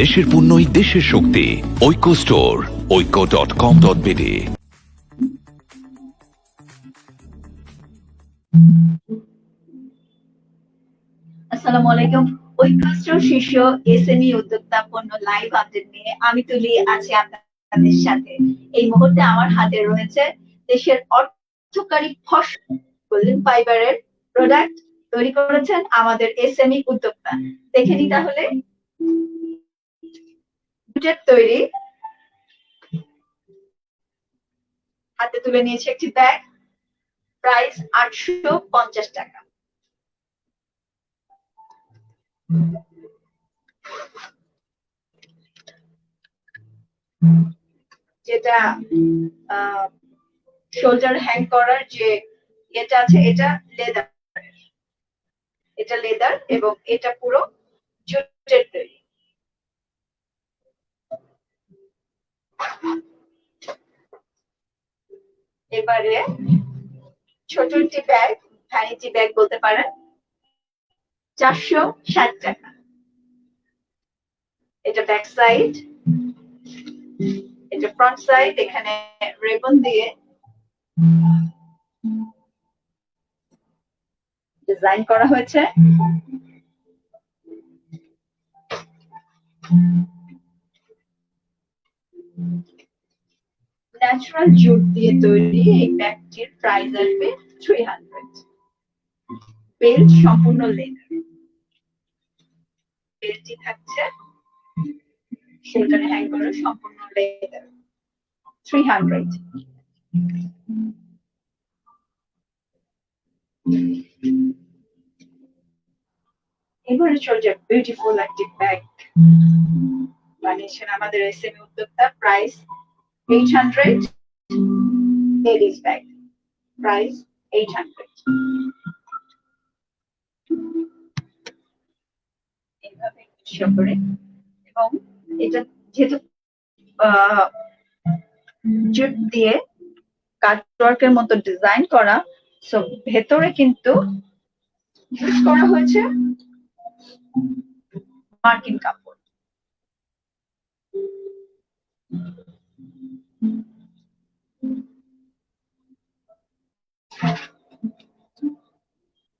দেশের পণ্যই দেশের শক্তি। ঐক্য স্টোর ঐক্য ডট কম ডট বিডি আসসালামু আলাইকুম। ঐক্যস্ত্র শীর্ষ এসএমই উদ্যোক্তা পণ্য লাইভ আপডেট নিয়ে আমি তুলি, আছি আপনাদের সাথে। এই মুহূর্তে আমার হাতে রয়েছে দেশের অর্থকারী ফসল গোল্ডেন ফাইবারের প্রোডাক্ট তৈরি করেছেন আমাদের এসএমই উদ্যোক্তা। দেখে নি তাহলে। জুটের তৈরি। হাতে তুলে নিয়েছে একটি ব্যাগ প্রাইস আটশো পঞ্চাশ টাকা। যেটা শোল্ডার হ্যাং করার যে এটা আছে, এটা লেদার এটা লেদার এবং এটা পুরো জুটের তৈরি। এবারে ছোট একটি ব্যাগ ভ্যানিটি ব্যাগ বলতে পারেন। চারশো ষাট টাকা। এটা ব্যাক সাইড এটা ফ্রন্ট সাইড এখানে রেবন দিয়ে ডিজাইন করা হয়েছে। ন্যাচারাল জুট দিয়ে তৈরি এই ব্যাগটির প্রাইস আসবে থ্রি হান্ড্রেড বেল্ট সম্পূর্ণ লেদার বেল্টটি থাকছে শোল্ডারে হ্যাং করা, সম্পূর্ণ লেদার থ্রি হান্ড্রেড এবারে চলছে বিউটিফুল একটি ব্যাগ বানিয়েছেন আমাদের এসএমই উদ্যোক্তা price eight hundred ladies bag price eight hundred এইভাবে করে। এবং এটা যেহেতু জুট দিয়ে কাটওয়ার্কের মতো ডিজাইন করা সো ভেতরে কিন্তু ইউজ করা হয়েছে মার্কিন কাপড়।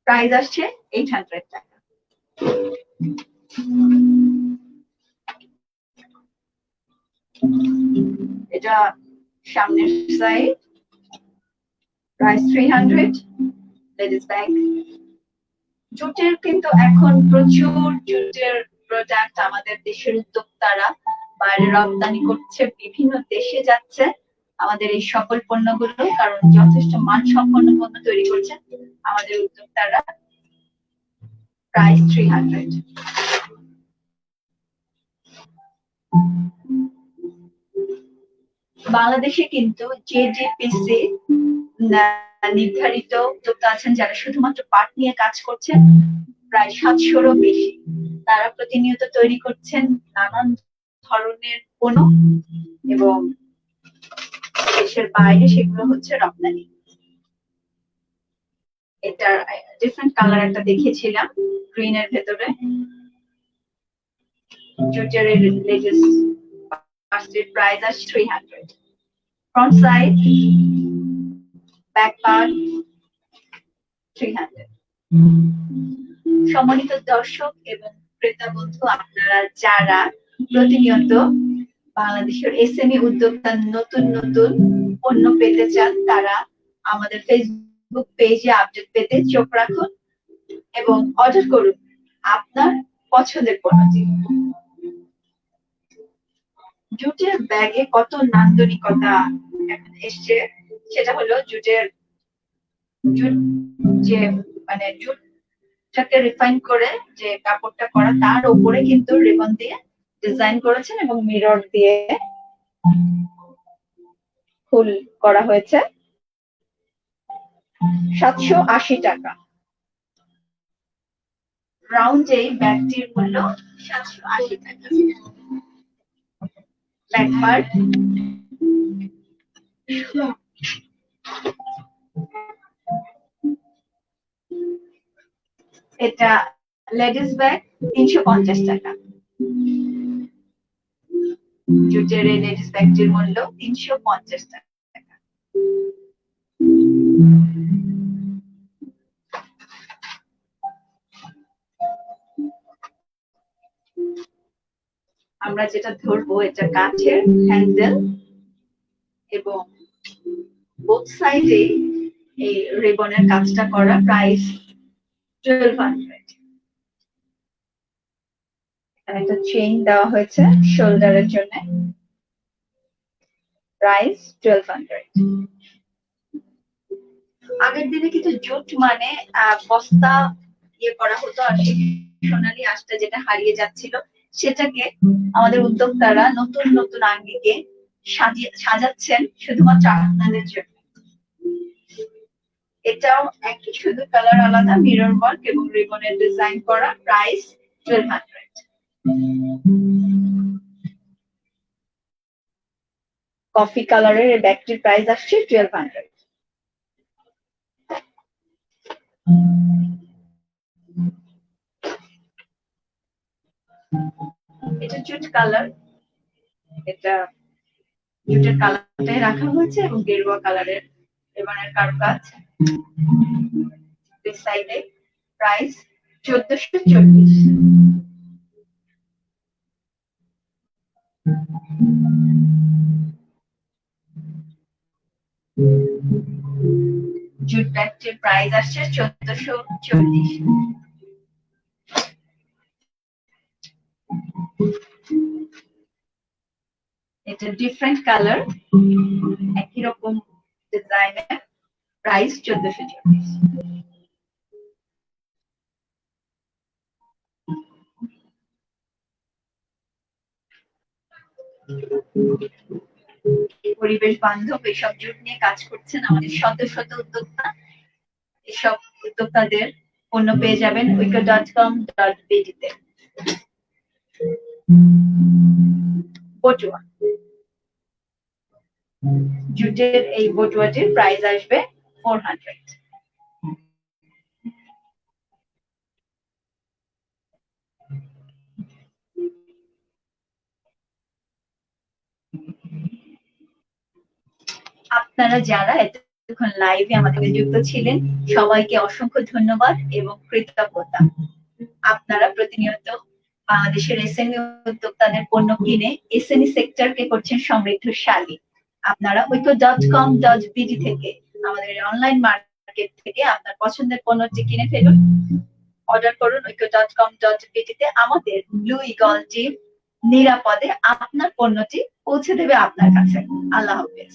প্রাইস আসছে এইট হান্ড্রেড টাকা। এটা সামনের side price three hundred ladies bag জুটের কিন্তু এখন প্রচুর জুটের প্রোডাক্ট আমাদের দেশের উদ্যোক্তারা বাইরে রপ্তানি করছে বিভিন্ন দেশে যাচ্ছে আমাদের এই সকল পণ্যগুলো কারণ যথেষ্ট মানসম্পন্ন পণ্য তৈরি করছে আমাদের উদ্যোক্তারা। প্রাইস থ্রি হান্ড্রেড বাংলাদেশে কিন্তু জেডিপিসি নির্ধারিত উদ্যোক্তা আছেন যারা শুধুমাত্র পাট নিয়ে কাজ করছেন প্রায় সাতশোরও বেশি। তারা প্রতিনিয়ত তৈরি করছেন নানান ধরনের পণ্য এবং দেশের বাইরে সেগুলো হচ্ছে রপ্তানি। এটার ডিফারেন্ট কালার একটা দেখিয়েছিলাম গ্রিন এর ভেতরে। জুটের লেডিস ফার্স্টের প্রাইস আছে three hundred front side back part three hundred সম্মানিত দর্শক এবং ক্রেতা বন্ধু আপনারা যারা প্রতিনিয়ত বাংলাদেশের এসএমই উদ্যোক্তা নতুন নতুন পণ্য পেতে চান, তারা আমাদের ফেসবুক পেজে আপডেট পেতে চোখ রাখুন এবং অর্ডার করুন আপনার পছন্দের পণ্যটি জুটের ব্যাগে কত নান্দনিকতা এখন এসছে, সেটা হলো জুটের জুট যে মানে জুটটাকে রিফাইন করে যে কাপড়টা করা, তার উপরে কিন্তু রিবন দিয়ে ডিজাইন করেছেন এবং মিরর দিয়ে ফুল করা হয়েছে। সাতশো আশি টাকা। রাউন্ড এই ব্যাগটির মূল্য সাতশো আশি টাকা। পার্ট এটা লেডিস ব্যাগ তিনশো পঞ্চাশ টাকা। জুটের লেডিস ব্যাগটির মূল্য তিনশো পঞ্চাশ টাকা। আমরা যেটা ধরবো, এটা কাঠের হ্যান্ডেল এবং বোথ সাইডে এই রেবনের কাজটা করা প্রাইস টুয়েলভ হান্ড্রেড একটা চেইন দেওয়া হয়েছে শোল্ডারের জন্য। প্রাইস টুয়েলভ হান্ড্রেড আগের দিনে কিন্তু জুট মানে বস্তা ইয়ে করা হতো আর সোনালী আঁশটা যেটা হারিয়ে যাচ্ছিল, সেটাকে আমাদের উদ্যোক্তারা নতুন নতুন আঙ্গিকে সাজাচ্ছেন শুধুমাত্র আপনাদের জন্য। এটাও একই শুধু কালার আলাদা মিরর ওয়ার্ক এবং রিবনের ডিজাইন করা প্রাইস টুয়েলভ হান্ড্রেড কফি কালারের এই ব্যাগটির প্রাইস আসছে টুয়েলভ হান্ড্রেড এটা জুট কালার এটা জুটের কালারটাই রাখা হয়েছে এবং গেরুয়া কালারের এবারের কারুকাজ সাইডে প্রাইস চোদ্দশো চল্লিশ। জুট ব্যাগটির প্রাইস আসছে চোদ্দশো চল্লিশ। এটা ডিফারেন্ট কালার একই রকম ডিজাইনের প্রাইস চোদ্দশো চল্লিশ। পরিবেশ বান্ধব এসব জুট নিয়ে কাজ করছেন আমাদের শত শত উদ্যোক্তা। এসব উদ্যোক্তাদের পণ্য পেয়ে যাবেন উইকো ডট কম ডট বিডিতে বটুয়া। জুটের এই বটুয়াটির প্রাইস আসবে ফোর হান্ড্রেড আপনারা যারা এতক্ষণ লাইভে আমাদের যুক্ত ছিলেন, সবাইকে অসংখ্য ধন্যবাদ এবং কৃতজ্ঞতা। আপনারা প্রতিনিয়ত বাংলাদেশের এসএমই উদ্যোক্তাদের পণ্য কিনে এসএমই সেক্টরকে করছেন সমৃদ্ধশালী। আপনারা ঐক্য ডট কম ডট বিডি থেকে আমাদের অনলাইন মার্কেট থেকে আপনার পছন্দের পণ্যটি কিনে ফেলুন। অর্ডার করুন ঐক্য ডট কম ডট বিডিতে আমাদের ব্লু ইগল টিম নিরাপদে আপনার পণ্যটি পৌঁছে দেবে আপনার কাছে। আল্লাহ হাফেজ।